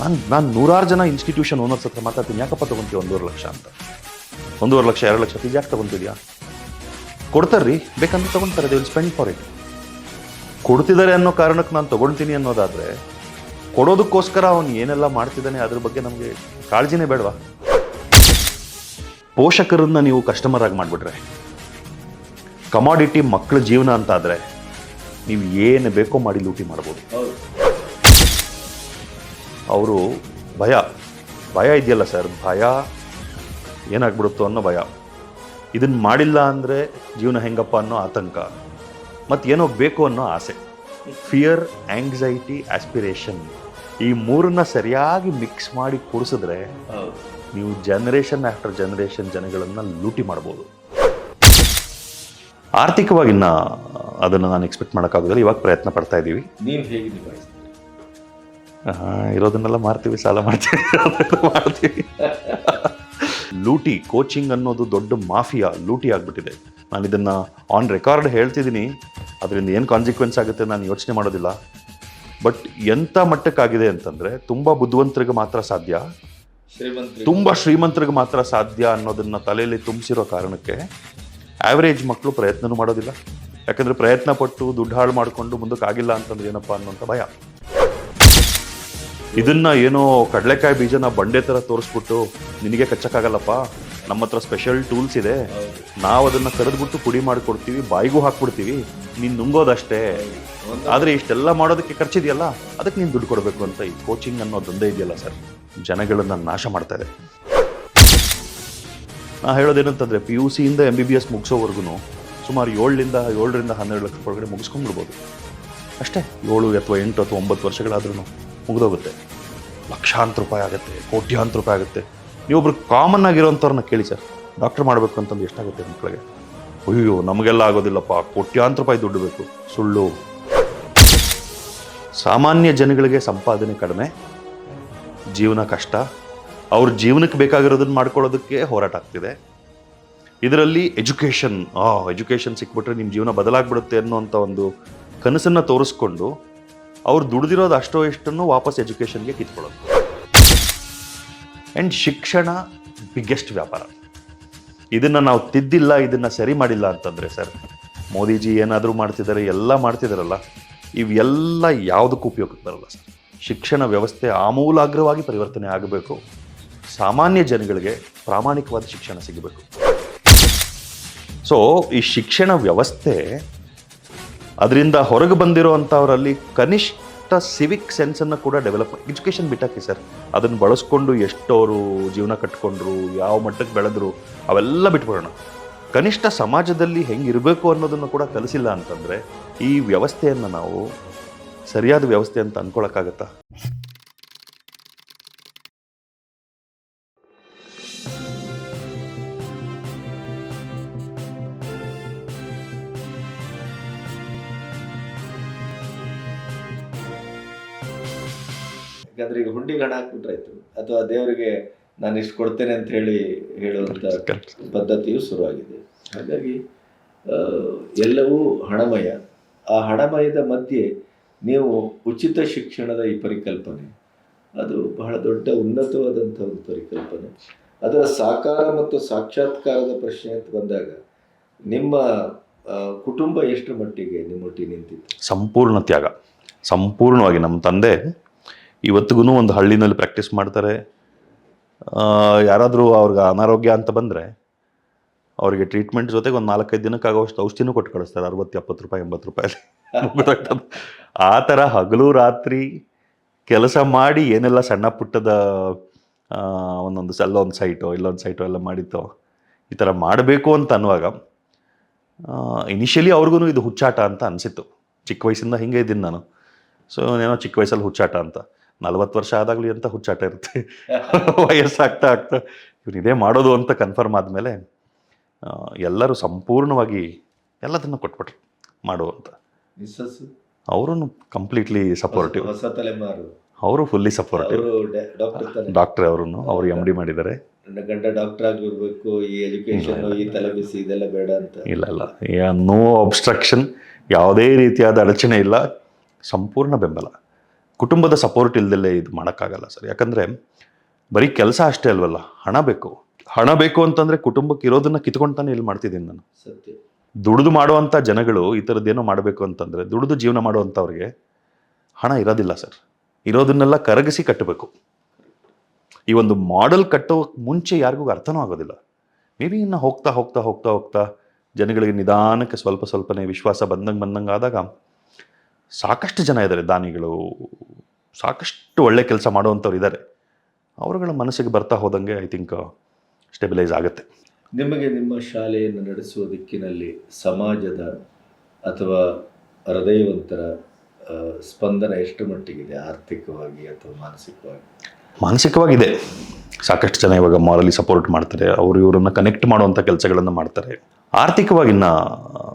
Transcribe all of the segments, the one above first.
ನಾನು ನಾನು ನೂರಾರು ಜನ ಇನ್ಸ್ಟಿಟ್ಯೂಷನ್ ಓನರ್ಸ್ ಹತ್ರ ಮಾತಾಡ್ತೀನಿ. ಯಾಕಪ್ಪ ತಗೊಂತೀವಿ ಒಂದೂವರೆ ಲಕ್ಷ ಅಂತ? ಒಂದೂವರೆ ಲಕ್ಷ, ಎರಡು ಲಕ್ಷ ಫೀಸ್ ಯಾಕೆ ತಗೊಂತಿದ್ಯಾ? ಕೊಡ್ತಾರ್ರಿ? ಬೇಕಂದ್ರೆ ತಗೊಂತಾರೆ they will spend for it ಕೊಡ್ತಿದ್ದಾರೆ ಅನ್ನೋ ಕಾರಣಕ್ಕೆ ನಾನು ತಗೊಳ್ತೀನಿ ಅನ್ನೋದಾದ್ರೆ, ಕೊಡೋದಕ್ಕೋಸ್ಕರ ಅವನು ಏನೆಲ್ಲ ಮಾಡ್ತಿದ್ದಾನೆ ಅದ್ರ ಬಗ್ಗೆ ನಮಗೆ ಕಾಳಜಿನೇ ಬೇಡವಾ? ಪೋಷಕರನ್ನ ನೀವು ಕಸ್ಟಮರ್ ಆಗಿ ಮಾಡಿಬಿಟ್ರೆ ಕಮಾಡಿಟಿ ಮಕ್ಕಳ ಜೀವನ ಅಂತ ಆದರೆ ನೀವು ಏನು ಬೇಕೋ ಮಾಡಿ ಲೂಟಿ ಮಾಡ್ಬೋದು. ಅವರು ಭಯ ಭಯ ಇದೆಯಲ್ಲ ಸರ್, ಭಯ ಏನಾಗ್ಬಿಡುತ್ತೋ ಅನ್ನೋ ಭಯ. ಇದನ್ನು ಮಾಡಿಲ್ಲ ಅಂದರೆ ಜೀವನ ಹೆಂಗಪ್ಪ ಅನ್ನೋ ಆತಂಕ. ಮತ್ತು ಏನೋ ಬೇಕು ಅನ್ನೋ ಆಸೆ. ಫಿಯರ್ ಆಂಗ್ಸೈಟಿ ಆಸ್ಪಿರೇಷನ್ ಈ ಮೂರನ್ನ ಸರಿಯಾಗಿ ಮಿಕ್ಸ್ ಮಾಡಿ ಕೂಡಿಸಿದ್ರೆ ನೀವು ಜನರೇಷನ್ ಆಫ್ಟರ್ ಜನರೇಷನ್ ಜನಗಳನ್ನು ಲೂಟಿ ಮಾಡ್ಬೋದು. ಆರ್ಥಿಕವಾಗಿ ಇನ್ನ ಅದನ್ನು ನಾನು ಎಕ್ಸ್ಪೆಕ್ಟ್ ಮಾಡೋಕ್ಕಾಗೋದಿಲ್ಲ. ಇವಾಗ ಪ್ರಯತ್ನ ಪಡ್ತಾ ಇದ್ದೀವಿ ನೀವು ಹೇಗೆ ನಿಭಾಯಿಸ್ತೀರಿ ಆಹಾ, ಇರೋದನ್ನೆಲ್ಲ ಮಾರ್ತೀವಿ ಸಾಲ ಮಾಡ್ತೀವಿ ಮಾಡ್ತೀವಿ. ಲೂಟಿ ಕೋಚಿಂಗ್ ಅನ್ನೋದು ದೊಡ್ಡ ಮಾಫಿಯಾ ಲೂಟಿ ಆಗ್ಬಿಟ್ಟಿದೆ. ನಾನು ಇದನ್ನು ಆನ್ ರೆಕಾರ್ಡ್ ಹೇಳ್ತಿದ್ದೀನಿ. ಅದರಿಂದ ಏನು ಕಾನ್ಸಿಕ್ವೆನ್ಸ್ ಆಗುತ್ತೆ ನಾನು ಯೋಚನೆ ಮಾಡೋದಿಲ್ಲ. ಬಟ್ ಎಂಥ ಮಟ್ಟಕ್ಕಾಗಿದೆ ಅಂತಂದ್ರೆ ತುಂಬಾ ಬುದ್ಧಿವಂತರಿಗೆ ಮಾತ್ರ ಸಾಧ್ಯ. ತುಂಬ ತುಂಬಾ ಶ್ರೀಮಂತರಿಗೆ ಮಾತ್ರ ಸಾಧ್ಯ ಅನ್ನೋದನ್ನ ತಲೆಯಲ್ಲಿ ತುಂಬಿಸಿರೋ ಕಾರಣಕ್ಕೆ ಆವ್ರೇಜ್ ಮಕ್ಕಳು ಪ್ರಯತ್ನನೂ ಮಾಡೋದಿಲ್ಲ. ಯಾಕಂದ್ರೆ ಪ್ರಯತ್ನ ಪಟ್ಟು ದುಡ್ಡು ಹಾಳು ಮಾಡಿಕೊಂಡು ಮುಂದಕ್ಕೆ ಆಗಿಲ್ಲ ಅಂತಂದ್ರೆ ಏನಪ್ಪಾ ಅನ್ನೋಂಥ ಭಯ. ಇದನ್ನ ಏನೋ ಕಡಲೆಕಾಯಿ ಬೀಜನ ಬಂಡೆ ತರ ತೋರಿಸ್ಬಿಟ್ಟು ನಿನಗೆ ಕಚ್ಚಕ್ಕಾಗಲ್ಲಪ್ಪ? ನಮ್ಮ ಹತ್ರ ಸ್ಪೆಷಲ್ ಟೂಲ್ಸ್ ಇದೆ. ನಾವು ಅದನ್ನ ಕರೆದ್ಬಿಟ್ಟು ಪುಡಿ ಮಾಡಿಕೊಡ್ತೀವಿ, ಬಾಯಿಗೂ ಹಾಕ್ಬಿಡ್ತೀವಿ. ನೀನ್ ನುಂಗೋದಷ್ಟೇ. ಆದ್ರೆ ಇಷ್ಟೆಲ್ಲ ಮಾಡೋದಕ್ಕೆ ಖರ್ಚಿದೆಯಲ್ಲ? ಅದಕ್ಕೆ ನೀನು ದುಡ್ಡು ಕೊಡಬೇಕು ಅಂತ ಈ ಕೋಚಿಂಗ್ ಅನ್ನೋ ದಂಧೆ ಇದೆಯಲ್ಲ ಸರ್ ಜನಗಳನ್ನ ನಾಶ ಮಾಡ್ತಾ ಇದೆ. ನಾ ಹೇಳೋದೇನಂತಂದ್ರೆ ಪಿ ಯು ಸಿಯಿಂದ ಎಂ ಬಿ ಬಿ ಎಸ್ ಮುಗಿಸೋವರೆಗೂ ಸುಮಾರು ಏಳರಿಂದ ಏಳರಿಂದ ಹನ್ನೆರಡು ಲಕ್ಷ ಒಳಗಡೆ ಮುಗಿಸ್ಕೊಂಡ್ಬಿಡ್ಬೋದು. ಅಷ್ಟೇ, ಏಳು ಅಥವಾ ಎಂಟು ಅಥವಾ ಒಂಬತ್ತು ವರ್ಷಗಳಾದ್ರೂ ಮುಗಿದೋಗುತ್ತೆ. ಲಕ್ಷಾಂತರ ರೂಪಾಯಿ ಆಗುತ್ತೆ, ಕೋಟ್ಯಾಂತರ ರೂಪಾಯಿ ಆಗುತ್ತೆ. ನೀವೊಬ್ರು ಕಾಮನ್ ಆಗಿರೋಂಥವ್ರನ್ನ ಕೇಳಿ ಸರ್. ಡಾಕ್ಟರ್ ಮಾಡಬೇಕು ಅಂತಂದು ಎಷ್ಟಾಗುತ್ತೆ ಮಕ್ಕಳಿಗೆ? ಅಯ್ಯೋ, ನಮಗೆಲ್ಲ ಆಗೋದಿಲ್ಲಪ್ಪ. ಕೋಟ್ಯಾಂತರ ರೂಪಾಯಿ ದುಡ್ಡು ಬೇಕು. ಸುಳ್ಳು. ಸಾಮಾನ್ಯ ಜನಗಳಿಗೆ ಸಂಪಾದನೆ ಕಡಿಮೆ, ಜೀವನ ಕಷ್ಟ. ಅವ್ರ ಜೀವನಕ್ಕೆ ಬೇಕಾಗಿರೋದನ್ನ ಮಾಡ್ಕೊಳ್ಳೋದಕ್ಕೆ ಹೋರಾಟ ಆಗ್ತಿದೆ. ಇದರಲ್ಲಿ ಎಜುಕೇಷನ್ ಆ ಎಜುಕೇಷನ್ ಸಿಕ್ಬಿಟ್ರೆ ನಿಮ್ಮ ಜೀವನ ಬದಲಾಗ್ಬಿಡುತ್ತೆ ಅನ್ನೋಂಥ ಒಂದು ಕನಸನ್ನು ತೋರಿಸ್ಕೊಂಡು ಅವ್ರು ದುಡ್ದಿರೋದು ಅಷ್ಟೋ ಇಷ್ಟನ್ನು ವಾಪಸ್ ಎಜುಕೇಷನ್ಗೆ ಕಿತ್ಕೊಳ್ಳೋದು. ಆ್ಯಂಡ್ ಶಿಕ್ಷಣ ಬಿಗ್ಗೆಸ್ಟ್ ವ್ಯಾಪಾರ. ಇದನ್ನು ನಾವು ತಿದ್ದಿಲ್ಲ, ಇದನ್ನು ಸರಿ ಮಾಡಿಲ್ಲ ಅಂತಂದರೆ ಸರ್, ಮೋದಿಜಿ ಏನಾದರೂ ಮಾಡ್ತಿದ್ದಾರೆ ಎಲ್ಲ ಮಾಡ್ತಿದ್ದಾರಲ್ಲ ಇವೆಲ್ಲ ಯಾವುದಕ್ಕೂ ಉಪಯೋಗಕ್ಕೆ ಬರಲ್ಲ ಸರ್. ಶಿಕ್ಷಣ ವ್ಯವಸ್ಥೆ ಆಮೂಲಾಗ್ರವಾಗಿ ಪರಿವರ್ತನೆ ಆಗಬೇಕು. ಸಾಮಾನ್ಯ ಜನಗಳಿಗೆ ಪ್ರಾಮಾಣಿಕವಾದ ಶಿಕ್ಷಣ ಸಿಗಬೇಕು. ಸೊ ಈ ಶಿಕ್ಷಣ ವ್ಯವಸ್ಥೆ ಅದರಿಂದ ಹೊರಗೆ ಬಂದಿರೋ ಅಂಥವರಲ್ಲಿ ಕನಿಷ್ಠ ಸಿವಿಕ್ ಸೆನ್ಸನ್ನು ಕೂಡ ಡೆವಲಪ್ ಎಜುಕೇಷನ್ ಬಿಟ್ಟಾಕಿ ಸರ್ ಅದನ್ನು ಬಳಸ್ಕೊಂಡು ಎಷ್ಟೋರು ಜೀವನ ಕಟ್ಕೊಂಡ್ರು, ಯಾವ ಮಟ್ಟಕ್ಕೆ ಬೆಳೆದ್ರು, ಅವೆಲ್ಲ ಬಿಟ್ಬಿಡೋಣ. ಕನಿಷ್ಠ ಸಮಾಜದಲ್ಲಿ ಹೆಂಗಿರಬೇಕು ಅನ್ನೋದನ್ನು ಕೂಡ ಕಲಿಸಿಲ್ಲ ಅಂತಂದರೆ ಈ ವ್ಯವಸ್ಥೆಯನ್ನು ನಾವು ಸರಿಯಾದ ವ್ಯವಸ್ಥೆ ಅಂತ ಅನ್ಕೊಳಕ್ಕಾಗತ್ತಾ? ಯಾಕಂದ್ರೆ ಈಗ ಹುಂಡಿಗೆ ಹಣ ಹಾಕ್ಬಿಟ್ರಾಯ್ತು. ಅಥವಾ ದೇವರಿಗೆ ನಾನು ಇಷ್ಟು ಕೊಡ್ತೇನೆ ಅಂತ ಹೇಳಿ ಹೇಳುವಂತ ಪದ್ಧತಿಯು ಶುರುವಾಗಿದೆ. ಹಾಗಾಗಿ ಎಲ್ಲವೂ ಹಣಮಯ. ಆ ಹಣಮಯದ ಮಧ್ಯೆ ನೀವು ಉಚಿತ ಶಿಕ್ಷಣದ ಈ ಪರಿಕಲ್ಪನೆ ಅದು ಬಹಳ ದೊಡ್ಡ ಉನ್ನತವಾದಂಥ ಒಂದು ಪರಿಕಲ್ಪನೆ. ಅದರ ಸಾಕಾರ ಮತ್ತು ಸಾಕ್ಷಾತ್ಕಾರದ ಪ್ರಶ್ನೆ ಅಂತ ಬಂದಾಗ ನಿಮ್ಮ ಕುಟುಂಬ ಎಷ್ಟು ಮಟ್ಟಿಗೆ ನಿಮ್ಮೊಟ್ಟಿಗೆ ನಿಂತಿತ್ತು? ಸಂಪೂರ್ಣ ತ್ಯಾಗ. ಸಂಪೂರ್ಣವಾಗಿ ನಮ್ಮ ತಂದೆ ಇವತ್ತಿಗೂ ಒಂದು ಹಳ್ಳಿನಲ್ಲಿ ಪ್ರಾಕ್ಟೀಸ್ ಮಾಡ್ತಾರೆ. ಯಾರಾದರೂ ಅವ್ರಿಗೆ ಅನಾರೋಗ್ಯ ಅಂತ ಬಂದರೆ ಅವರಿಗೆ ಟ್ರೀಟ್ಮೆಂಟ್ ಜೊತೆಗೆ ಒಂದು ನಾಲ್ಕೈದು ದಿನಕ್ಕೆ ಆಗೋಷ್ಟು ಔಷಧಿನೂ ಕೊಟ್ಟು ಕಳಿಸ್ತಾರೆ ಅರವತ್ತು ಎಪ್ಪತ್ತು ರೂಪಾಯಿ, ಎಂಬತ್ತು ರೂಪಾಯಿ ಆ ಥರ ಹಗಲು ರಾತ್ರಿ ಕೆಲಸ ಮಾಡಿ ಏನೆಲ್ಲ ಸಣ್ಣ ಪುಟ್ಟದ ಒಂದೊಂದು ಒಂದು ಸೈಟೋ ಇಲ್ಲೊಂದು ಸೈಟೋ ಎಲ್ಲ ಮಾಡಿತ್ತೋ ಈ ಥರ ಮಾಡಬೇಕು ಅಂತ ಅನ್ನುವಾಗ ಇನಿಷಿಯಲಿ ಅವ್ರಿಗೂ ಇದು ಹುಚ್ಚಾಟ ಅಂತ ಅನಿಸಿತ್ತು. ಚಿಕ್ಕ ವಯಸ್ಸಿಂದ ಹಿಂಗೆ ಇದ್ದೀನಿ ನಾನು. ಸೊ ಏನೋ ಚಿಕ್ಕ ವಯಸ್ಸಲ್ಲಿ ಹುಚ್ಚಾಟ ಅಂತ. ನಲ್ವತ್ತು ವರ್ಷ ಆದಾಗಲೂ ಅಂತ ಹುಚ್ಚಾಟ ಇರುತ್ತೆ. ವಯಸ್ಸಾಗ್ತಾ ಆಗ್ತಾ ಇವ್ರು ಇದೇ ಮಾಡೋದು ಅಂತ ಕನ್ಫರ್ಮ್ ಆದಮೇಲೆ ಎಲ್ಲರೂ ಸಂಪೂರ್ಣವಾಗಿ ಎಲ್ಲದನ್ನು ಕೊಟ್ಬಿಟ್ರು ಮಾಡು ಅಂತ. ಅವರು ಕಂಪ್ಲೀಟ್ಲಿ ಸಪೋರ್ಟಿವ್ ಅವರು ಫುಲ್ಲಿ ಸಪೋರ್ಟಿವ್ ಡಾಕ್ಟರ್ ಅವರು ಅವರು ಎಂ ಡಿ ಮಾಡಿದ್ದಾರೆ. ಗಂಡ ಡಾಕ್ಟರ್ ಆಗಿರ್ಬೇಕು ಈ ಎಜುಕೇಶನ್ ಈ ತಲೆಬಿಸಿ ಇದೆಲ್ಲ ಬೇಡ ಅಂತ. ಇಲ್ಲ ಇಲ್ಲ. ನೋ ಅಬ್ಸ್ಟ್ರಕ್ಷನ್ ಯಾವುದೇ ರೀತಿಯಾದ ಅಡಚಣೆ ಇಲ್ಲ. ಸಂಪೂರ್ಣ ಬೆಂಬಲ. ಕುಟುಂಬದ ಸಪೋರ್ಟ್ ಇಲ್ದಲ್ಲೇ ಇದು ಮಾಡೋಕ್ಕಾಗಲ್ಲ ಸರ್. ಯಾಕಂದರೆ ಬರೀ ಕೆಲಸ ಅಷ್ಟೇ ಅಲ್ವಲ್ಲ ಹಣ ಬೇಕು. ಹಣ ಬೇಕು ಅಂತಂದರೆ ಕುಟುಂಬಕ್ಕೆ ಇರೋದನ್ನ ಕಿತ್ಕೊಳ್ತಾನೆ ಇಲ್ಲಿ ಮಾಡ್ತಿದ್ದೀನಿ ನಾನು. ಸತ್ಯ. ದುಡಿದು ಮಾಡುವಂಥ ಜನಗಳು ಈ ಥರದ್ದೇನೋ ಮಾಡಬೇಕು ಅಂತಂದರೆ ದುಡಿದು ಜೀವನ ಮಾಡುವಂಥವ್ರಿಗೆ ಹಣ ಇರೋದಿಲ್ಲ ಸರ್. ಇರೋದನ್ನೆಲ್ಲ ಕರಗಿಸಿ ಕಟ್ಟಬೇಕು. ಈ ಒಂದು ಮಾಡೆಲ್ ಕಟ್ಟೋ ಮುಂಚೆ ಯಾರಿಗೂ ಅರ್ಥನೂ ಆಗೋದಿಲ್ಲ. ಮೇ ಬಿ ಇನ್ನು ಹೋಗ್ತಾ ಹೋಗ್ತಾ ಹೋಗ್ತಾ ಹೋಗ್ತಾ ಜನಗಳಿಗೆ ನಿಧಾನಕ್ಕೆ ಸ್ವಲ್ಪ ಸ್ವಲ್ಪನೇ ವಿಶ್ವಾಸ ಬಂದಂಗೆ ಬಂದಂಗೆ ಆದಾಗ ಸಾಕಷ್ಟು ಜನ ಇದ್ದಾರೆ ದಾನಿಗಳು. ಸಾಕಷ್ಟು ಒಳ್ಳೆ ಕೆಲಸ ಮಾಡುವಂಥವ್ರು ಇದ್ದಾರೆ. ಅವರುಗಳ ಮನಸ್ಸಿಗೆ ಬರ್ತಾ ಹೋದಂಗೆ ಐ ಥಿಂಕ್ ಸ್ಟೆಬಿಲೈಸ್ ಆಗುತ್ತೆ. ನಿಮಗೆ ನಿಮ್ಮ ಶಾಲೆಯನ್ನು ನಡೆಸುವ ದಿಕ್ಕಿನಲ್ಲಿ ಸಮಾಜದ ಅಥವಾ ಹೃದಯವಂತರ ಸ್ಪಂದನ ಎಷ್ಟು ಮಟ್ಟಿಗಿದೆ? ಆರ್ಥಿಕವಾಗಿ ಅಥವಾ ಮಾನಸಿಕವಾಗಿ? ಮಾನಸಿಕವಾಗಿದೆ. ಸಾಕಷ್ಟು ಜನ ಇವಾಗ ಮಾರಲಿ ಸಪೋರ್ಟ್ ಮಾಡ್ತಾರೆ. ಅವರು ಇವರನ್ನು ಕನೆಕ್ಟ್ ಮಾಡುವಂಥ ಕೆಲಸಗಳನ್ನು ಮಾಡ್ತಾರೆ. ಆರ್ಥಿಕವಾಗಿ ಇನ್ನ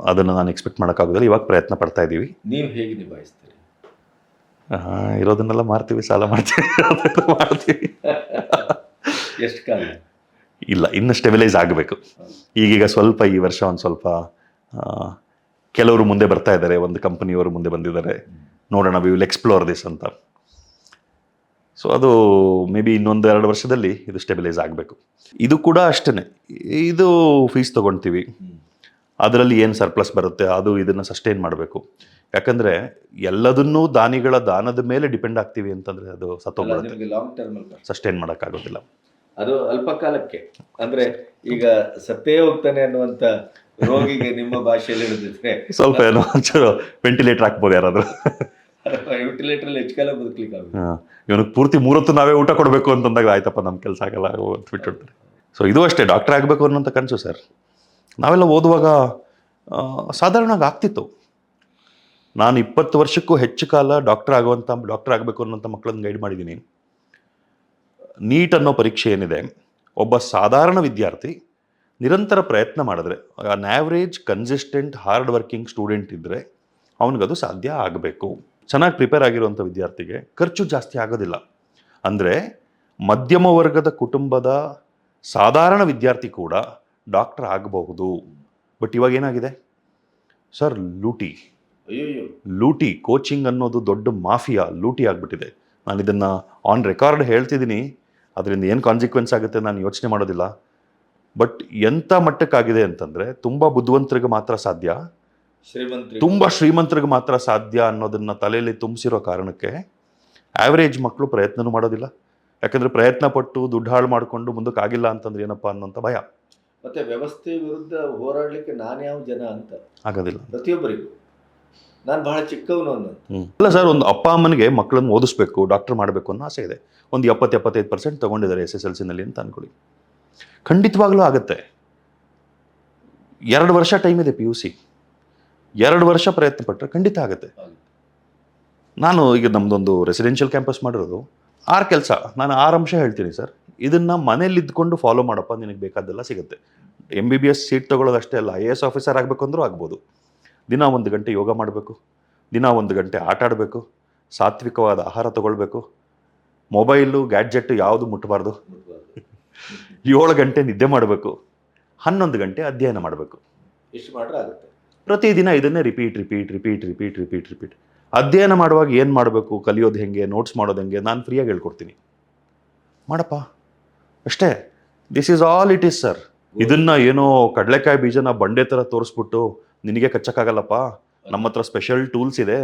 ಅದನ್ನು ನಾನು ಎಕ್ಸ್ಪೆಕ್ಟ್ ಮಾಡೋಕ್ಕಾಗೋದಿಲ್ಲ. ಇವಾಗ ಪ್ರಯತ್ನ ಪಡ್ತಾ ಇದ್ದೀವಿ ನೀವು ಹೇಗೆ ನಿಭಾಯಿಸ್ತೀರಿ? ಇರೋದನ್ನೆಲ್ಲ ಮಾರ್ತೀವಿ ಸಾಲ ಮಾಡ್ತೀವಿ ಮಾಡ್ತೀವಿ. ಎಷ್ಟು ಕಾಲ? ಇಲ್ಲ ಇನ್ನು ಸ್ಟೆಬಿಲೈಸ್ ಆಗಬೇಕು. ಈಗೀಗ ಸ್ವಲ್ಪ ಈ ವರ್ಷ ಒಂದು ಸ್ವಲ್ಪ ಕೆಲವರು ಮುಂದೆ ಬರ್ತಾ ಇದ್ದಾರೆ ಒಂದು ಕಂಪನಿಯವರು ಮುಂದೆ ಬಂದಿದ್ದಾರೆ. ನೋಡೋಣ ವಿ ವಿಲ್ ಎಕ್ಸ್ಪ್ಲೋರ್ ದಿಸ್ ಅಂತ. ಸೊ ಅದು ಮೇ ಬಿ ಇನ್ನೊಂದು ಎರಡು ವರ್ಷದಲ್ಲಿ ಇದು ಸ್ಟೆಬಿಲೈಸ್ ಆಗಬೇಕು. ಇದು ಕೂಡ ಅಷ್ಟೇ ಇದು ಫೀಸ್ ತೊಗೊಳ್ತೀವಿ ಅದರಲ್ಲಿ ಏನು ಸರ್ಪ್ಲಸ್ ಬರುತ್ತೆ ಅದು ಇದನ್ನು ಸಸ್ಟೈನ್ ಮಾಡಬೇಕು. ಯಾಕಂದರೆ ಎಲ್ಲದನ್ನೂ ದಾನಿಗಳ ದಾನದ ಮೇಲೆ ಡಿಪೆಂಡ್ ಆಗ್ತೀವಿ ಅಂತಂದರೆ ಅದು ಸತ್ತೋಗ್ಬಿಡುತ್ತೆ. ಲಾಂಗ್ ಟರ್ಮ್ ಸಸ್ಟೈನ್ ಮಾಡೋಕ್ಕಾಗೋದಿಲ್ಲ. ಅದು ಅಲ್ಪ ಕಾಲಕ್ಕೆ ಅಂದ್ರೆ ಈಗ ಸತ್ತೇ ಹೋಗ್ತಾನೆ ಅನ್ನುವಂಥ ರೋಗಿಗೆ ನಿಮ್ಮ ಭಾಷೆಯಲ್ಲಿ ಹೇಳಿದ್ರೆ ಸ್ವಲ್ಪ ಏನೋ ಒಂಚೂರು ವೆಂಟಿಲೇಟರ್ ಹಾಕ್ಬೋದು ಯಾರಾದರೂ. ಇವನಿಗೆ ಪೂರ್ತಿ ಮೂರತ್ತು ನಾವೇ ಊಟ ಕೊಡಬೇಕು ಅಂತಂದಾಗ ಆಯ್ತಪ್ಪ ನಮ್ಮ ಕೆಲಸ ಆಗಲ್ಲ ಅಂತ ಸೊ ಇದು ಅಷ್ಟೇ ಡಾಕ್ಟರ್ ಆಗಬೇಕು ಅನ್ನೋಂಥ ಕನಸು ಸರ್ ನಾವೆಲ್ಲ ಓದುವಾಗ ಸಾಧಾರಣವಾಗಿ ಆಗ್ತಿತ್ತು. ನಾನು ಇಪ್ಪತ್ತು ವರ್ಷಕ್ಕೂ ಹೆಚ್ಚು ಕಾಲ ಡಾಕ್ಟರ್ ಆಗುವಂಥ ಡಾಕ್ಟರ್ ಆಗಬೇಕು ಅನ್ನೋಂಥ ಮಕ್ಕಳನ್ನು ಗೈಡ್ ಮಾಡಿದ್ದೀನಿ. ನೀಟ್ ಅನ್ನೋ ಪರೀಕ್ಷೆ ಏನಿದೆ, ಒಬ್ಬ ಸಾಧಾರಣ ವಿದ್ಯಾರ್ಥಿ ನಿರಂತರ ಪ್ರಯತ್ನ ಮಾಡಿದ್ರೆ ಆ average consistent hard working student ಇದ್ದರೆ ಅವನಿಗದು ಸಾಧ್ಯ ಆಗಬೇಕು. ಚೆನ್ನಾಗಿ ಪ್ರಿಪೇರ್ ಆಗಿರುವಂಥ ವಿದ್ಯಾರ್ಥಿಗೆ ಖರ್ಚು ಜಾಸ್ತಿ ಆಗೋದಿಲ್ಲ. ಅಂದರೆ ಮಧ್ಯಮ ವರ್ಗದ ಕುಟುಂಬದ ಸಾಧಾರಣ ವಿದ್ಯಾರ್ಥಿ ಕೂಡ ಡಾಕ್ಟರ್ ಆಗಬಹುದು. ಬಟ್ ಇವಾಗ ಏನಾಗಿದೆ? ಸರ್ ಲೂಟಿ. ಲೂಟಿ ಕೋಚಿಂಗ್ ಅನ್ನೋದು ದೊಡ್ಡ ಮಾಫಿಯಾ ಲೂಟಿ ಆಗಿಬಿಟ್ಟಿದೆ. ನಾನು ಇದನ್ನು ಆನ್ ರೆಕಾರ್ಡ್ ಹೇಳ್ತಿದ್ದೀನಿ ಅದರಿಂದ ಏನು ಕಾನ್ಸಿಕ್ವೆನ್ಸ್ ಆಗುತ್ತೆ ನಾನು ಯೋಚನೆ ಮಾಡೋದಿಲ್ಲ. ಬಟ್ ಎಂಥ ಮಟ್ಟಕ್ಕಾಗಿದೆ ಅಂತಂದರೆ ತುಂಬ ಬುದ್ಧಿವಂತರಿಗೆ ಮಾತ್ರ ಸಾಧ್ಯ. ತುಂಬ ಶ್ರೀಮಂತರಿಗೆ ಮಾತ್ರ ಸಾಧ್ಯ ಅನ್ನೋದನ್ನ ತಲೆಯಲ್ಲಿ ತುಂಬಿಸಿರೋ ಕಾರಣಕ್ಕೆ ಆವರೇಜ್ ಮಕ್ಕಳು ಪ್ರಯತ್ನನೂ ಮಾಡೋದಿಲ್ಲ. ಯಾಕಂದ್ರೆ ಪ್ರಯತ್ನ ಪಟ್ಟು ದುಡ್ಡು ಹಾಳು ಮಾಡಿಕೊಂಡು ಮುಂದಕ್ಕೆ ಆಗಿಲ್ಲ ಅಂತಂದ್ರೆ ಏನಪ್ಪ ಅನ್ನೋಂಥ ಭಯ. ಮತ್ತೆ ವ್ಯವಸ್ಥೆ ವಿರುದ್ಧ ಹೋರಾಡಲಿಕ್ಕೆ ನಾನು ಯಾವ ಜನ ಅಂತ? ಆಗೋದಿಲ್ಲ. ಪ್ರತಿಯೊಬ್ಬರಿಗೂ. ನಾನು ಬಹಳ ಚಿಕ್ಕವನು ಅನ್ನೋ ಹ್ಮ್. ಅಲ್ಲ ಸರ್ ಒಂದು ಅಪ್ಪ ಅಮ್ಮನಿಗೆ ಮಕ್ಕಳನ್ನು ಓದಿಸ್ಬೇಕು ಡಾಕ್ಟರ್ ಮಾಡಬೇಕು ಅನ್ನೋ ಆಸೆ ಇದೆ. ಒಂದು ಎಪ್ಪತ್ತು ಎಪ್ಪತ್ತೈದು ಪರ್ಸೆಂಟ್ ತೊಗೊಂಡಿದ್ದಾರೆ ಎಸ್ ಎಸ್ ಎಲ್ ಸಿನಲ್ಲಿ ಅಂತ ಅನ್ಕೊಳ್ಳಿ. ಖಂಡಿತವಾಗ್ಲೂ ಆಗುತ್ತೆ. ಎರಡು ವರ್ಷ ಟೈಮ್ ಇದೆ ಪಿ ಯು ಸಿ ಎರಡು ವರ್ಷ ಪ್ರಯತ್ನ ಪಟ್ಟರೆ ಖಂಡಿತ ಆಗುತ್ತೆ. ನಾನು ಈಗ ನಮ್ಮದೊಂದು ರೆಸಿಡೆನ್ಷಿಯಲ್ ಕ್ಯಾಂಪಸ್ ಮಾಡಿರೋದು. ಆರು ಕೆಲಸ ನಾನು ಆರು ಅಂಶ ಹೇಳ್ತೀನಿ ಸರ್. ಇದನ್ನು ಮನೇಲಿ ಇದ್ಕೊಂಡು ಫಾಲೋ ಮಾಡಪ್ಪ ನಿನಗೆ ಬೇಕಾದ್ದೆಲ್ಲ ಸಿಗುತ್ತೆ. M B B S seat ತೊಗೊಳ್ಳೋದಷ್ಟೇ ಅಲ್ಲ ಐ ಎ ಎಸ್ ಆಫೀಸರ್ ಆಗಬೇಕು ಅಂದರೂ ಆಗ್ಬೋದು. ದಿನ ಒಂದು ಗಂಟೆ ಯೋಗ ಮಾಡಬೇಕು. ದಿನ ಒಂದು ಗಂಟೆ ಆಟ ಆಡಬೇಕು. ಸಾತ್ವಿಕವಾದ ಆಹಾರ ತಗೊಳ್ಬೇಕು. ಮೊಬೈಲು ಗ್ಯಾಡ್ಜೆಟ್ ಯಾವುದು ಮುಟ್ಟಬಾರ್ದು ಏಳು ಗಂಟೆ ನಿದ್ದೆ ಮಾಡಬೇಕು. ಹನ್ನೊಂದು ಗಂಟೆ ಅಧ್ಯಯನ ಮಾಡಬೇಕು. ಇಷ್ಟು ಮಾಡ್ರೆ ಆಗುತ್ತೆ. ಪ್ರತಿದಿನ ಇದನ್ನೇ repeat repeat repeat repeat repeat repeat ಅಧ್ಯಯನ ಮಾಡುವಾಗ ಏನು ಮಾಡಬೇಕು ಕಲಿಯೋದು ಹೆಂಗೆ ನೋಟ್ಸ್ ಮಾಡೋದು ಹೆಂಗೆ ನಾನು ಫ್ರೀಯಾಗಿ ಹೇಳ್ಕೊಡ್ತೀನಿ. ಮಾಡಪ್ಪ. ಅಷ್ಟೇ. This is all it is sir ಇದನ್ನ ಏನೋ ಕಡಲೆಕಾಯಿ ಬೀಜನ ಬಂಡೆ ಥರ ತೋರಿಸ್ಬಿಟ್ಟು ನಿನಗೆ ಕಚ್ಚಕ್ಕಾಗಲ್ಲಪ್ಪ. ನಮ್ಮ ಹತ್ರ ಸ್ಪೆಷಲ್ ಟೂಲ್ಸ್ ಇದೆ.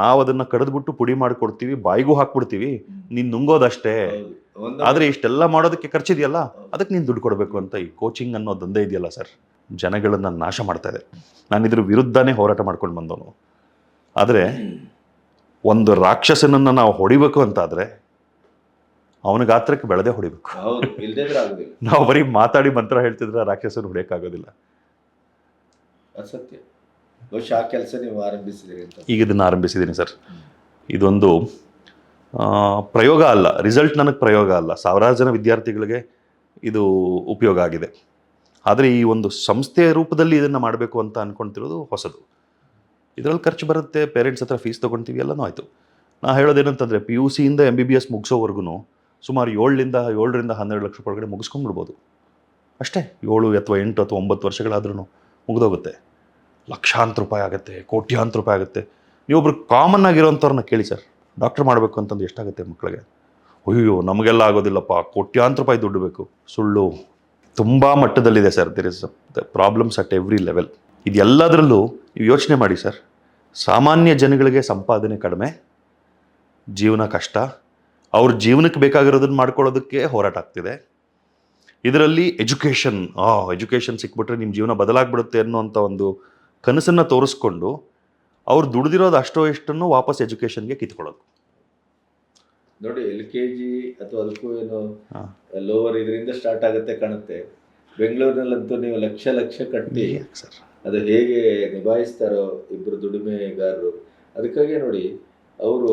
ನಾವು ಅದನ್ನ ಕಡಿದ್ಬಿಟ್ಟು ಪುಡಿ ಮಾಡಿಕೊಡ್ತೀವಿ ಬಾಯಿಗೂ ಹಾಕ್ಬಿಡ್ತೀವಿ. ನೀನು ನುಂಗೋದಷ್ಟೇ. ಆದರೆ ಇಷ್ಟೆಲ್ಲ ಮಾಡೋದಕ್ಕೆ ಖರ್ಚಿದೆಯಲ್ಲ? ಅದಕ್ಕೆ ನೀನು ದುಡ್ಡು ಕೊಡಬೇಕು ಅಂತ ಈ ಕೋಚಿಂಗ್ ಅನ್ನೋ ದಂಧೆ ಇದೆಯಲ್ಲ ಸರ್ ಜನಗಳನ್ನ ನಾಶ ಮಾಡ್ತಾ ಇದೆ. ನಾನು ಇದ್ರ ವಿರುದ್ಧನೇ ಹೋರಾಟ ಮಾಡ್ಕೊಂಡು ಬಂದವನು. ಆದರೆ ಒಂದು ರಾಕ್ಷಸನನ್ನು ನಾವು ಹೊಡಿಬೇಕು ಅಂತಾದರೆ ಅವನ ಗಾತ್ರಕ್ಕೆ ಬೆಳೆದೇ ಹೊಡಿಬೇಕು. ನಾವು ಬರೀ ಮಾತಾಡಿ ಮಂತ್ರ ಹೇಳ್ತಿದ್ರೆ ರಾಕ್ಷಸನ ಹೊಡೆಯೋಕ್ಕಾಗೋದಿಲ್ಲ. ಅದು ಸತ್ಯ. ಬಹುಶಃ ಆ ಕೆಲಸ ನೀವು ಆರಂಭಿಸಿದಿರಿ ಅಂತ. ಈಗ ಇದನ್ನು ಆರಂಭಿಸಿದ್ದೀನಿ ಸರ್. ಇದೊಂದು ಪ್ರಯೋಗ ಅಲ್ಲ. ರಿಸಲ್ಟ್ ನನಗೆ ಪ್ರಯೋಗ ಅಲ್ಲ. ಸಾವಿರಾರು ಜನ ವಿದ್ಯಾರ್ಥಿಗಳಿಗೆ ಇದು ಉಪಯೋಗ ಆಗಿದೆ. ಆದರೆ ಈ ಒಂದು ಸಂಸ್ಥೆಯ ರೂಪದಲ್ಲಿ ಇದನ್ನು ಮಾಡಬೇಕು ಅಂತ ಅಂದ್ಕೊಳ್ತಿರೋದು ಹೊಸದು. ಇದರಲ್ಲಿ ಖರ್ಚು ಬರುತ್ತೆ ಪೇರೆಂಟ್ಸ್ ಹತ್ರ ಫೀಸ್ ತೊಗೊಳ್ತೀವಿ ಎಲ್ಲನೂ ಆಯಿತು. ನಾ ಹೇಳೋದೇನಂತಂದರೆ ಪಿ ಯು ಸಿಯಿಂದ ಎಂ ಬಿ ಬಿ ಎಸ್ ಮುಗಿಸೋವರೆಗೂ ಸುಮಾರು ಏಳರಿಂದ ಏಳರಿಂದ ಹನ್ನೆರಡು ಲಕ್ಷ ಒಳಗಡೆ ಮುಗಿಸ್ಕೊಂಡ್ಬಿಡ್ಬೋದು. ಅಷ್ಟೇ, ಏಳು ಅಥವಾ ಎಂಟು ಅಥವಾ ಒಂಬತ್ತು ವರ್ಷಗಳಾದ್ರೂ ಮುಗಿದೋಗುತ್ತೆ. ಲಕ್ಷಾಂತರ ರೂಪಾಯಿ ಆಗುತ್ತೆ, ಕೋಟ್ಯಾಂತರ ರೂಪಾಯಿ ಆಗುತ್ತೆ. ನೀವೊಬ್ರು ಕಾಮನ್ ಆಗಿರೋಂಥವ್ರನ್ನ ಕೇಳಿ ಸರ್. ಡಾಕ್ಟರ್ ಮಾಡಬೇಕು ಅಂತಂದು ಎಷ್ಟಾಗುತ್ತೆ ಮಕ್ಕಳಿಗೆ ಅಯ್ಯೋ ನಮಗೆಲ್ಲ ಆಗೋದಿಲ್ಲಪ್ಪ. ಕೋಟ್ಯಾಂತರ ರೂಪಾಯಿ ದುಡ್ಡು ಬೇಕು. ಸುಳ್ಳು. ತುಂಬ ಮಟ್ಟದಲ್ಲಿದೆ sir there is the problems at every level ಇದೆಲ್ಲದರಲ್ಲೂ ನೀವು ಯೋಚನೆ ಮಾಡಿ ಸರ್, ಸಾಮಾನ್ಯ ಜನಗಳಿಗೆ ಸಂಪಾದನೆ ಕಡಿಮೆ, ಜೀವನ ಕಷ್ಟ, ಅವ್ರ ಜೀವನಕ್ಕೆ ಬೇಕಾಗಿರೋದನ್ನು ಮಾಡ್ಕೊಳ್ಳೋದಕ್ಕೆ ಹೋರಾಟ ಆಗ್ತಿದೆ. ಇದರಲ್ಲಿ ಎಜುಕೇಷನ್ ಆ ಎಜುಕೇಷನ್ ಸಿಕ್ಬಿಟ್ರೆ ನಿಮ್ಮ ಜೀವನ ಬದಲಾಗ್ಬಿಡುತ್ತೆ ಅನ್ನೋಂಥ ಒಂದು ಕನಸನ್ನು ತೋರಿಸ್ಕೊಂಡು ಅವ್ರು ದುಡಿದಿರೋದು ಅಷ್ಟೋ ಎಷ್ಟನ್ನು ವಾಪಸ್ ಎಜುಕೇಷನ್ಗೆ ಕಿತ್ಕೊಳ್ಳೋದು. ನೋಡಿ ಎಲ್ ಕೆ ಜಿ ಅಥವಾ ಅದಕ್ಕೂ ಏನು ಲೋವರ್ ಇದರಿಂದ ಸ್ಟಾರ್ಟ್ ಆಗುತ್ತೆ ಕಾಣುತ್ತೆ. ಬೆಂಗಳೂರಿನಲ್ಲಂತೂ ನೀವು ಲಕ್ಷ ಲಕ್ಷ ಕಟ್ಟಿ ಸರ್. ಅದು ಹೇಗೆ ನಿಭಾಯಿಸ್ತಾರೋ ಇಬ್ಬರು ದುಡಿಮೆಗಾರರು. ಅದಕ್ಕಾಗಿ ನೋಡಿ ಅವರು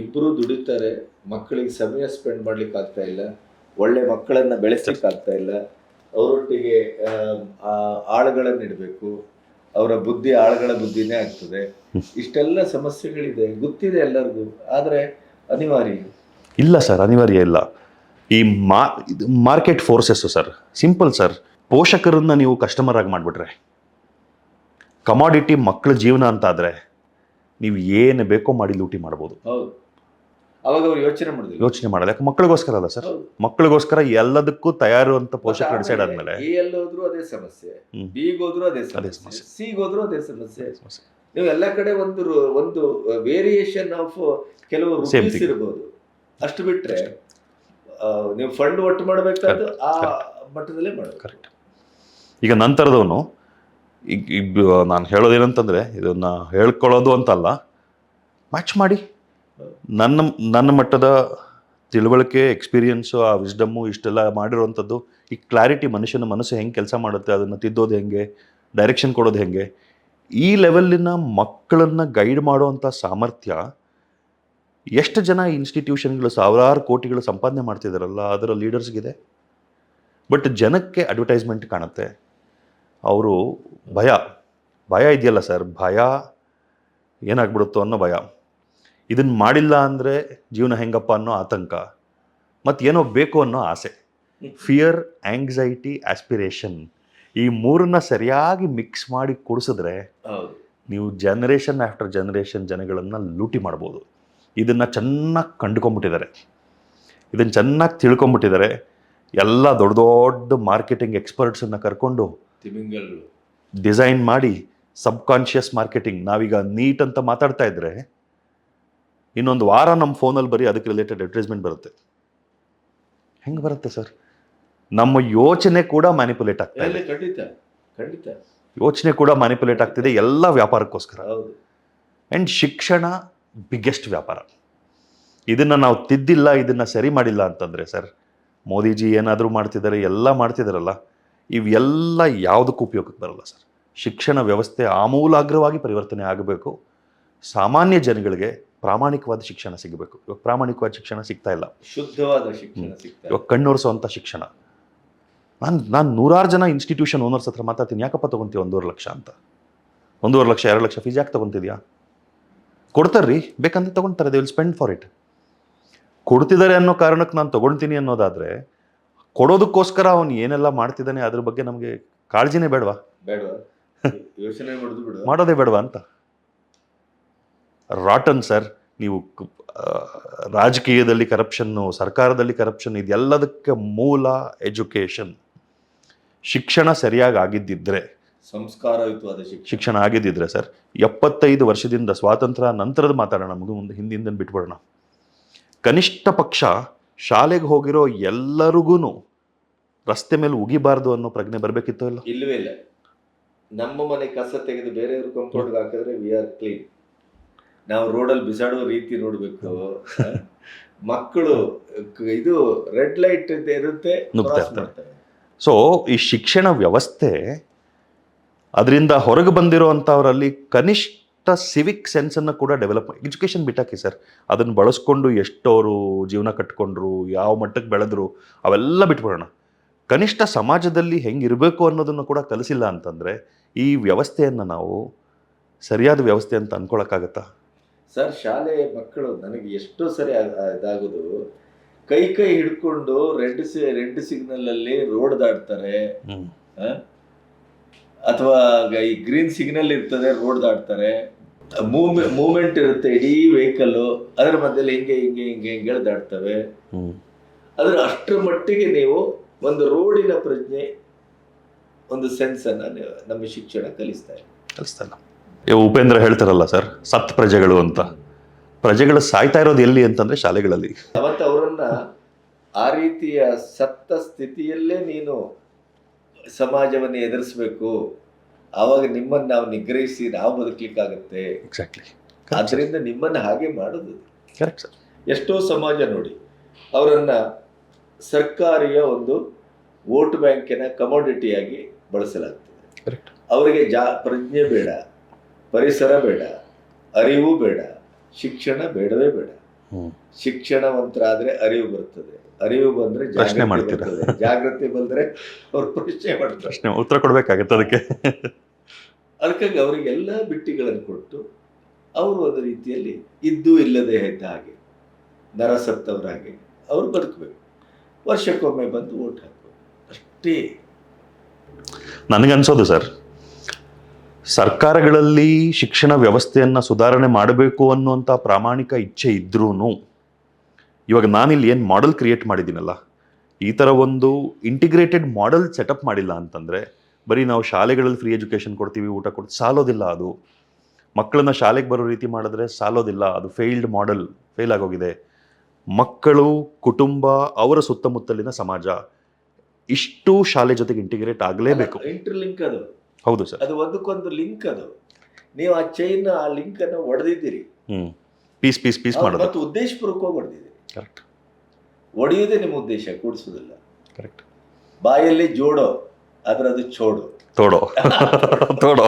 ಇಬ್ಬರು ದುಡಿತಾರೆ ಮಕ್ಕಳಿಗೆ ಸಮಯ ಸ್ಪೆಂಡ್ ಮಾಡ್ಲಿಕ್ಕೆ ಆಗ್ತಾ ಇಲ್ಲ ಒಳ್ಳೆ ಮಕ್ಕಳನ್ನ ಬೆಳೆಸಲಿಕ್ಕೆ ಆಗ್ತಾ ಇಲ್ಲ ಅವರೊಟ್ಟಿಗೆ ಆಳುಗಳನ್ನು ಇಡಬೇಕು ಅವರ ಬುದ್ಧಿ ಆಳುಗಳ ಬುದ್ಧಿನೇ ಆಗ್ತದೆ. ಇಷ್ಟೆಲ್ಲ ಸಮಸ್ಯೆಗಳಿದೆ ಗೊತ್ತಿದೆ ಎಲ್ಲರಿಗೂ ಆದರೆ ಅನಿವಾರ್ಯ ಇಲ್ಲ ಸರ್ ಅನಿವಾರ್ಯ ಇಲ್ಲ. ಈ ಮಾ ಇದು market forces sir simple sir. ಪೋಷಕರನ್ನ ನೀವು ಕಸ್ಟಮರ್ ಆಗಿ ಮಾಡಿಬಿಟ್ರೆ ಕಮಾಡಿಟಿ ಮಕ್ಕಳ ಜೀವನ ಅಂತ ಆದರೆ ನೀವು ಏನು ಬೇಕೋ ಮಾಡಿ ಲೂಟಿ ಮಾಡ್ಬೋದು. ಹೌದು. ಅವಾಗ ಅವ್ರು ಯೋಚನೆ ಮಾಡಿದ್ರು ಯೋಚನೆ ಮಾಡಲ್ಲ ಯಾಕೆ ಮಕ್ಕಳಿಗೋಸ್ಕರ ಅಲ್ಲ ಸರ್. ಮಕ್ಕಳಿಗೋಸ್ಕರ ಎಲ್ಲದಕ್ಕೂ ತಯಾರು ಅಂತ ಪೋಷಕರು ಡಿಸೈಡ್ ಆದ್ಮೇಲೆ. ಎ ಎಲ್ ಹೋದ್ರು ಅದೇ ಸಮಸ್ಯೆ. ಬಿ ಹೋದ್ರು ಅದೇ ಸಮಸ್ಯೆ. ಸಿ ಹೋದ್ರು ಅದೇ ಸಮಸ್ಯೆ. ನೀವು ಎಲ್ಲ ಕಡೆ ಒಂದು ಒಂದು ವೇರಿಯೇಷನ್ ಆಫ್ ಕೆಲವು ಇರ್ಬೋದು. ಅಷ್ಟು ಬಿಟ್ರೆ ನೀವು ಫಂಡ್ ಒಟ್ಟು ಮಾಡಬೇಕಾದ್ರೆ ಆ ಮಟ್ಟದಲ್ಲೇ ಮಾಡಬೇಕು ಕರೆಕ್ಟ್ ಈಗ ನಂತರದವನು ಈಗ ಈಗ ನಾನು ಹೇಳೋದೇನಂತಂದರೆ ಇದನ್ನು ಹೇಳ್ಕೊಳ್ಳೋದು ಅಂತಲ್ಲ ಮ್ಯಾಚ್ ಮಾಡಿ. ನನ್ನ ನನ್ನ ಮಟ್ಟದ ತಿಳುವಳಿಕೆ ಎಕ್ಸ್ಪೀರಿಯನ್ಸು ಆ ವಿಸ್ಡಮ್ಮು ಇಷ್ಟೆಲ್ಲ ಮಾಡಿರೋವಂಥದ್ದು ಈ ಕ್ಲಾರಿಟಿ ಮನುಷ್ಯನ ಮನಸ್ಸು ಹೆಂಗೆ ಕೆಲಸ ಮಾಡುತ್ತೆ ಅದನ್ನು ತಿದ್ದೋದು ಹೆಂಗೆ ಡೈರೆಕ್ಷನ್ ಕೊಡೋದು ಹೆಂಗೆ ಈ ಲೆವೆಲ್ಲಿನ ಮಕ್ಕಳನ್ನು ಗೈಡ್ ಮಾಡುವಂಥ ಸಾಮರ್ಥ್ಯ ಎಷ್ಟು ಜನ ಇನ್ಸ್ಟಿಟ್ಯೂಷನ್ಗಳು ಸಾವಿರಾರು ಕೋಟಿಗಳು ಸಂಪಾದನೆ ಮಾಡ್ತಿದ್ದಾರಲ್ಲ ಅದರ ಲೀಡರ್ಸ್ಗಿದೆ ಬಟ್ ಜನಕ್ಕೆ ಅಡ್ವರ್ಟೈಸ್ಮೆಂಟ್ ಕಾಣುತ್ತೆ. ಅವರು ಭಯ. ಭಯ ಇದೆಯಲ್ಲ ಸರ್? ಭಯ ಏನಾಗ್ಬಿಡುತ್ತೋ ಅನ್ನೋ ಭಯ. ಇದನ್ನು ಮಾಡಿಲ್ಲ ಅಂದರೆ ಜೀವನ ಹೆಂಗಪ್ಪ ಅನ್ನೋ ಆತಂಕ. ಮತ್ತು ಏನೋ ಬೇಕು ಅನ್ನೋ ಆಸೆ. ಫಿಯರ್ ಆ್ಯಂಗ್ಸೈಟಿ ಆಸ್ಪಿರೇಷನ್ ಈ ಮೂರನ್ನ ಸರಿಯಾಗಿ ಮಿಕ್ಸ್ ಮಾಡಿ ಕೊಡಿಸಿದ್ರೆ ನೀವು ಜನರೇಷನ್ ಆಫ್ಟರ್ ಜನರೇಷನ್ ಜನಗಳನ್ನು ಲೂಟಿ ಮಾಡ್ಬೋದು. ಇದನ್ನು ಚೆನ್ನಾಗಿ ಕಂಡುಕೊಂಡ್ಬಿಟ್ಟಿದ್ದಾರೆ. ಇದನ್ನು ಚೆನ್ನಾಗಿ ತಿಳ್ಕೊಂಬಿಟ್ಟಿದ್ದಾರೆ ಎಲ್ಲ ದೊಡ್ಡ ದೊಡ್ಡ ಮಾರ್ಕೆಟಿಂಗ್ ಎಕ್ಸ್ಪರ್ಟ್ಸನ್ನು ಕರ್ಕೊಂಡು ಡಿಸೈನ್ ಮಾಡಿ ಸಬ್ಕಾನ್ಷಿಯಸ್ ಮಾರ್ಕೆಟಿಂಗ್ ನಾವೀಗ ನೀಟ್ ಅಂತ ಮಾತಾಡ್ತಾ ಇದ್ರೆ ಇನ್ನೊಂದು ವಾರ ನಮ್ಮ ಫೋನಲ್ಲಿ ಬರೀ ಅದಕ್ಕೆ ರಿಲೇಟೆಡ್ ಅಡ್ವರ್ಟೈಸ್ಮೆಂಟ್ ಬರುತ್ತೆ. ಹೆಂಗೆ ಬರುತ್ತೆ ಸರ್? ನಮ್ಮ ಯೋಚನೆ ಕೂಡ ಮ್ಯಾನಿಪುಲೇಟ್ ಆಗ್ತಾ ಇದೆ. ಖಂಡಿತ ಖಂಡಿತ. ಯೋಚನೆ ಕೂಡ ಮ್ಯಾನಿಪುಲೇಟ್ ಆಗ್ತಿದೆ ಎಲ್ಲ ವ್ಯಾಪಾರಕ್ಕೋಸ್ಕರ. ಆ್ಯಂಡ್ ಶಿಕ್ಷಣ ಬಿಗ್ಗೆಸ್ಟ್ ವ್ಯಾಪಾರ. ಇದನ್ನು ನಾವು ತಿದ್ದಿಲ್ಲ ಇದನ್ನು ಸರಿ ಮಾಡಿಲ್ಲ ಅಂತಂದರೆ ಸರ್ ಮೋದಿಜಿ ಏನಾದರೂ ಮಾಡ್ತಿದ್ದಾರೆ ಎಲ್ಲ ಮಾಡ್ತಿದ್ದಾರಲ್ಲ ಇವೆಲ್ಲ ಯಾವುದಕ್ಕೂ ಉಪಯೋಗಕ್ಕೆ ಬರಲ್ಲ ಸರ್. ಶಿಕ್ಷಣ ವ್ಯವಸ್ಥೆ ಆಮೂಲಾಗ್ರವಾಗಿ ಪರಿವರ್ತನೆ ಆಗಬೇಕು. ಸಾಮಾನ್ಯ ಜನಗಳಿಗೆ ಪ್ರಾಮಾಣಿಕವಾದ ಶಿಕ್ಷಣ ಸಿಗಬೇಕು. ಇವಾಗ ಪ್ರಾಮಾಣಿಕವಾದ ಶಿಕ್ಷಣ ಸಿಗ್ತಾ ಇಲ್ಲ. ಶುದ್ಧವಾದ ಶಿಕ್ಷಣ ಇವಾಗ ಕಣ್ಣೋರಿಸುವಂಥ ಶಿಕ್ಷಣ. ನಾನು ನಾನು ನೂರಾರು ಜನ ಇನ್ಸ್ಟಿಟ್ಯೂಷನ್ ಓನರ್ಸ್ ಹತ್ರ ಮಾತಾಡ್ತೀನಿ. ಯಾಕಪ್ಪ ತೊಗೊಂತೀವಿ ಒಂದೂವರೆ ಲಕ್ಷ ಅಂತ? ಒಂದೂವರೆ ಲಕ್ಷ ಎರಡು ಲಕ್ಷ ಫೀಸ್ ಯಾಕೆ ತೊಗೊಂತಿದ್ಯಾ? ಕೊಡ್ತಾರ್ರಿ ಬೇಕಂದ್ರೆ ತೊಗೊಳ್ತಾರೆ they will spend for it ಕೊಡ್ತಿದ್ದಾರೆ ಅನ್ನೋ ಕಾರಣಕ್ಕೆ ನಾನು ತೊಗೊಳ್ತೀನಿ ಅನ್ನೋದಾದರೆ ಕೊಡೋದಕ್ಕೋಸ್ಕರ ಅವನು ಏನೆಲ್ಲ ಮಾಡ್ತಿದ್ದಾನೆ ಅದ್ರ ಬಗ್ಗೆ ನಮಗೆ ಕಾಳಜಿನೇ ಬೇಡವಾ? ಮಾಡೋದೇ ಬೇಡವಾ ಅಂತ? ರಾಟನ್ ಸರ್ ನೀವು ರಾಜಕೀಯದಲ್ಲಿ ಕರಪ್ಷನ್ನು ಸರ್ಕಾರದಲ್ಲಿ ಕರಪ್ಷನ್ ಇದೆಲ್ಲದಕ್ಕೆ ಮೂಲ ಎಜುಕೇಷನ್ ಶಿಕ್ಷಣ ಸರಿಯಾಗಿ ಆಗಿದ್ದಿದ್ರೆ ಸಂಸ್ಕಾರಯುತವಾದ ಶಿಕ್ಷಣ. ಆಗಿದ್ದಿದ್ರೆ ಸರ್ ಎಪ್ಪತ್ತೈದು ವರ್ಷದಿಂದ ಸ್ವಾತಂತ್ರ್ಯ ನಂತರದ ಮಾತಾಡೋಣ ನಮಗೂ ಮುಂದೆ ಹಿಂದಿಂದ ಬಿಟ್ಬಿಡೋಣ. ಕನಿಷ್ಠ ಪಕ್ಷ ಶಾಲೆಗೆ ಹೋಗಿರೋ ಎಲ್ಲರಿಗೂ ರಸ್ತೆ ಮೇಲೆ ಉಗಿಬಾರ್ದು ಅನ್ನೋ ಪ್ರಜ್ಞೆ ಬರಬೇಕಿತ್ತು ಇಲ್ಲ? ಇಲ್ಲವೇ ಇಲ್ಲ. ನಮ್ಮ ಮನೆ ಕಸ ತೆಗೆದು ಬೇರೆಯವ್ರ ಕಂಪೌಂಡ್ ಹಾಕಿದ್ರೆ ವಿ ಆರ್ ಕ್ಲೀನ್ ನಾವು ರೋಡಲ್ಲಿ ಬಿಸಾಡುವ ರೀತಿ ನೋಡಬೇಕು. ಮಕ್ಕಳು ಇದು ರೆಡ್ ಲೈಟ್ ಇರುತ್ತೆ. ಸೊ ಈ ಶಿಕ್ಷಣ ವ್ಯವಸ್ಥೆ ಅದರಿಂದ ಹೊರಗೆ ಬಂದಿರೋ ಅಂಥವರಲ್ಲಿ ಕನಿಷ್ಠ ಸಿವಿಕ್ ಸೆನ್ಸನ್ನು ಕೂಡ ಡೆವಲಪ್ ಎಜುಕೇಷನ್ ಬಿಟ್ಟಾಕಿ ಸರ್ ಅದನ್ನು ಬಳಸ್ಕೊಂಡು ಎಷ್ಟೋರು ಜೀವನ ಕಟ್ಕೊಂಡ್ರು ಯಾವ ಮಟ್ಟಕ್ಕೆ ಬೆಳೆದ್ರು ಅವೆಲ್ಲ ಬಿಟ್ಬಿಡೋಣ. ಕನಿಷ್ಠ ಸಮಾಜದಲ್ಲಿ ಹೆಂಗಿರಬೇಕು ಅನ್ನೋದನ್ನು ಕೂಡ ಕಲಿಸಿಲ್ಲ ಅಂತಂದರೆ ಈ ವ್ಯವಸ್ಥೆಯನ್ನು ನಾವು ಸರಿಯಾದ ವ್ಯವಸ್ಥೆ ಅಂತ ಅಂದ್ಕೊಳಕ್ಕಾಗತ್ತಾ ಸರ್ ಶಾಲೆ ಮಕ್ಕಳು ನನಗೆ ಎಷ್ಟೋ ಸರಿ ಇದಾಗೋದು. ಕೈ ಕೈ ಹಿಡ್ಕೊಂಡು ರೆಡ್ ಸಿ ರೆಡ್ ಸಿಗ್ನಲ್ ಅಲ್ಲಿ ರೋಡ್ ದಾಟ್ತಾರೆ. ಹ್ಮ್. ಅಥವಾ ಈ ಗ್ರೀನ್ ಸಿಗ್ನಲ್ ಇರ್ತದೆ ರೋಡ್ ದಾಟ್ತಾರೆ ಮೂವ್ಮೆಂಟ್ ಇರುತ್ತೆ ಇಡೀ ವೆಹಿಕಲ್ ಅದರ ಮಧ್ಯದಲ್ಲಿ ಹಿಂಗೆ ಹಿಂಗೆ ಹಿಂಗೆ ಹಿಂಗೆ ದಾಟ್ತವೆ. ಅದರ ಅಷ್ಟರ ಮಟ್ಟಿಗೆ ನೀವು ಒಂದು ರೋಡಿನ ಪ್ರಜ್ಞೆ ಒಂದು ಸೆನ್ಸ್ ಅನ್ನ ನಮ್ಮ ಶಿಕ್ಷಣ ಕಲಿಸ್ತಾ ಇದೆ ಕಲಿಸ್ತಲ್ಲ ಈ ಉಪೇಂದ್ರ ಹೇಳ್ತಾರಲ್ಲ ಸರ್ ಸತ್ ಪ್ರಜೆಗಳು ಅಂತ. ಪ್ರಜೆಗಳು ಸಾಯ್ತಾ ಇರೋದು ಎಲ್ಲಿ ಅಂತಂದ್ರೆ ಶಾಲೆಗಳಲ್ಲಿ. ಅವತ್ತು ಅವರನ್ನ ಆ ರೀತಿಯ ಸತ್ತ ಸ್ಥಿತಿಯಲ್ಲೇ ನೀನು ಸಮಾಜವನ್ನು ಎದುರಿಸಬೇಕು. ಆವಾಗ ನಿಮ್ಮನ್ನು ನಾವು ನಿಗ್ರಹಿಸಿ ನಾವು ಬದುಕಲಿಕ್ಕಾಗತ್ತೆ. ಎಕ್ಸಾಕ್ಟ್ಲಿ ಆದ್ರಿಂದ ನಿಮ್ಮನ್ನು ಹಾಗೆ ಮಾಡೋದು ಕರೆಕ್ಟ್ ಸರ್ ಎಷ್ಟೋ ಸಮಾಜ ನೋಡಿ ಅವರನ್ನ ಸರ್ಕಾರಿಯ ಒಂದು ವೋಟ್ ಬ್ಯಾಂಕಿನ ಕಮೋಡಿಟಿಯಾಗಿ ಬಳಸಲಾಗ್ತದೆ. ಕರೆಕ್ಟ್ ಅವರಿಗೆ ಜಾ ಪ್ರಜ್ಞೆ ಬೇಡ ಪರಿಸರ ಬೇಡ ಅರಿವು ಬೇಡ ಶಿಕ್ಷಣ ಬೇಡವೇ ಬೇಡ. ಶಿಕ್ಷಣವಂತರಾದ್ರೆ ಅರಿವು ಬರ್ತದೆ. ಅರಿವು ಬಂದ್ರೆ ಪ್ರಶ್ನೆ ಮಾಡ್ತೀರ? ಜಾಗೃತಿ ಬಂದ್ರೆ ಅವ್ರು ಪ್ರಶ್ನೆ ಮಾಡ್ತಾರೆ. ಪ್ರಶ್ನೆ ಉತ್ತರ ಕೊಡ್ಬೇಕಾಗತ್ತೆ ಅದಕ್ಕೆ. ಅದಕ್ಕಾಗಿ ಅವರಿಗೆಲ್ಲ ಬಿಟ್ಟಿಗಳನ್ನು ಕೊಟ್ಟು ಅವರು ಅದ ರೀತಿಯಲ್ಲಿ ಇದ್ದು ಇಲ್ಲದೆ ಇದ್ದ ಹಾಗೆ ನರ ಸತ್ತವರ ಹಾಗೆ ಅವರು ಬದುಕಬೇಕು. ವರ್ಷಕ್ಕೊಮ್ಮೆ ಬಂದು ಓಟ್ ಹಾಕಬೇಕು. ಅಷ್ಟೇ. ನನಗನ್ಸೋದು ಸರ್ ಸರ್ಕಾರಗಳಲ್ಲಿ ಶಿಕ್ಷಣ ವ್ಯವಸ್ಥೆಯನ್ನು ಸುಧಾರಣೆ ಮಾಡಬೇಕು ಅನ್ನುವಂಥ ಪ್ರಾಮಾಣಿಕ ಇಚ್ಛೆ ಇದ್ರೂ ಇವಾಗ ನಾನಿಲ್ಲಿ ಏನು ಮಾಡೆಲ್ ಕ್ರಿಯೇಟ್ ಮಾಡಿದ್ದೀನಲ್ಲ ಈ ಥರ ಒಂದು ಇಂಟಿಗ್ರೇಟೆಡ್ ಮಾಡೆಲ್ ಸೆಟಪ್ ಮಾಡಿಲ್ಲ ಅಂತಂದರೆ ಬರೀ ನಾವು ಶಾಲೆಗಳಲ್ಲಿ ಫ್ರೀ ಎಜುಕೇಷನ್ ಕೊಡ್ತೀವಿ ಊಟ ಕೊಡ್ತೀವಿ ಸಾಲೋದಿಲ್ಲ ಅದು. ಮಕ್ಕಳನ್ನ ಶಾಲೆಗೆ ಬರೋ ರೀತಿ ಮಾಡಿದ್ರೆ ಸಾಲೋದಿಲ್ಲ ಅದು ಫೇಲ್ಡ್ ಮಾಡೆಲ್ ಫೇಲ್ ಆಗೋಗಿದೆ. ಮಕ್ಕಳು ಕುಟುಂಬ ಅವರ ಸುತ್ತಮುತ್ತಲಿನ ಸಮಾಜ ಇಷ್ಟು ಶಾಲೆ ಜೊತೆಗೆ ಇಂಟಿಗ್ರೇಟ್ ಆಗಲೇಬೇಕು. ಇಂಟರ್ಲಿಂಕ್ ಅದು. ಹೌದು ಸರ್. ಅದು ಒಂದಕ್ಕೊಂದು ಲಿಂಕ್ ಅದು. ನೀವು ಆ ಚೈನ್ ಆ ಲಿಂಕ್ ಅನ್ನು ಒಡೆದಿದ್ದೀರಿ. ಹ್ಮ್. ಪೀಸ್ ಪೀಸ್ ಪೀಸ್ ಮಾಡೋದು. ಮತ್ತು ಉದ್ದೇಶಪೂರ್ವಕವಾಗಿ ಹೊಡೆದಿದ್ದೀರಿ ಕರೆಕ್ಟ್ ಒಡೆಯುವುದೇ ನಿಮ್ಮ ಉದ್ದೇಶ ಕೂಡಿಸೋದಿಲ್ಲ ಕರೆಕ್ಟ್ ಬಾಯಲ್ಲಿ ಜೋಡೋ ಆದ್ರೆ ಅದು ಚೋಡು. ತೋಡೋ. ತೋಡೋ.